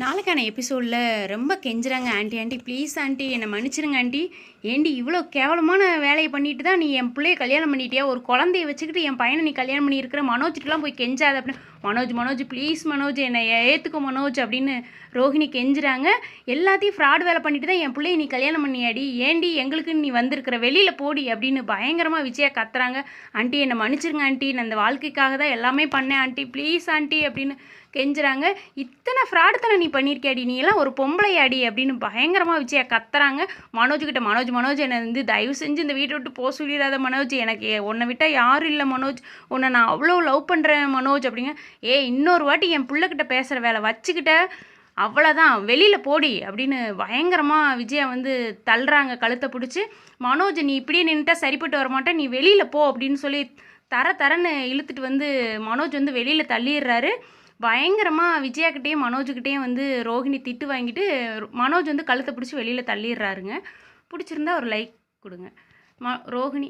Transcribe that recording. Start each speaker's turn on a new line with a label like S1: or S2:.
S1: நாளைக்கான எபிசோடில் ரொம்ப கெஞ்சுறாங்க ஆண்டி ஆண்டி ப்ளீஸ் ஆண்டி என்னை மன்னிச்சிருங்க ஆண்டி. ஏண்டி இவ்வளோ கேவலமான வேலையை பண்ணிட்டு தான் நீ என் பிள்ளைய கல்யாணம் பண்ணிட்டியா? ஒரு குழந்தைய வச்சுக்கிட்டு என் பையனை நீ கல்யாணம் பண்ணியிருக்கிற? மனோஜ்கிட்டலாம் போய் கெஞ்சாத அப்படின்னு. மனோஜ் மனோஜ் ப்ளீஸ் மனோஜ் என்னை ஏற்றுக்கோ மனோஜ் அப்படின்னு ரோஹிணி கெஞ்சுறாங்க. எல்லாத்தையும் ஃப்ராட் வேலை பண்ணிட்டு தான் என் பிள்ளைய நீ கல்யாணம் பண்ணியாடி. ஏண்டி எங்களுக்கு நீ வந்திருக்கிற வெளியில் போடி அப்படின்னு பயங்கரமாக விஜயா கத்துறாங்க. ஆண்டி என்னை மன்னிச்சிருங்க ஆண்டி. நான் இந்த வாழ்க்கைக்காக தான் எல்லாமே பண்ணேன் ஆண்டி. ப்ளீஸ் ஆண்டி அப்படின்னு கெஞ்சுறாங்க. இத்தனை ஃப்ராடுத்தனை நீ பண்ணியிருக்கியாடி நீ எல்லாம் ஒரு பொம்பளை அடி அப்படின்னு பயங்கரமாக விஜயா கத்துறாங்க. மனோஜ்கிட்ட மனோஜ் மனோஜ் என்னை வந்து தயவு செஞ்சு இந்த வீட்டை விட்டு போக சொல்லிடாத மனோஜ். எனக்கு உன்னை விட்டால் யாரும் இல்லை மனோஜ். உன்னை நான் அவ்வளோ லவ் பண்ணுறேன் மனோஜ் அப்படிங்க ஏ இன்னொரு வாட்டி என் பிள்ளைக்கிட்ட பேசுகிற வேலை வச்சுக்கிட்ட. அவ்வளோதான் வெளியில் போடி அப்படின்னு பயங்கரமாக விஜயா வந்து தள்ளுறாங்க கழுத்தை பிடிச்சி. மனோஜ் நீ இப்படியே நின்றுட்டா சரிப்பட்டு வரமாட்டேன். நீ வெளியில் போ அப்படின்னு சொல்லி தர தரன்னு இழுத்துட்டு வந்து மனோஜ் வந்து வெளியில் தள்ளிடுறாரு. பயங்கரமாக விஜயாக்கிட்டேயும் மனோஜுக்கிட்டேயும் வந்து ரோஹிணி திட்டு வாங்கிட்டு மனோஜ் வந்து கழுத்தை பிடிச்சி வெளியில் தள்ளிடுறாருங்க. பிடிச்சிருந்தா ஒரு லைக் கொடுங்க. ம ரோஹிணி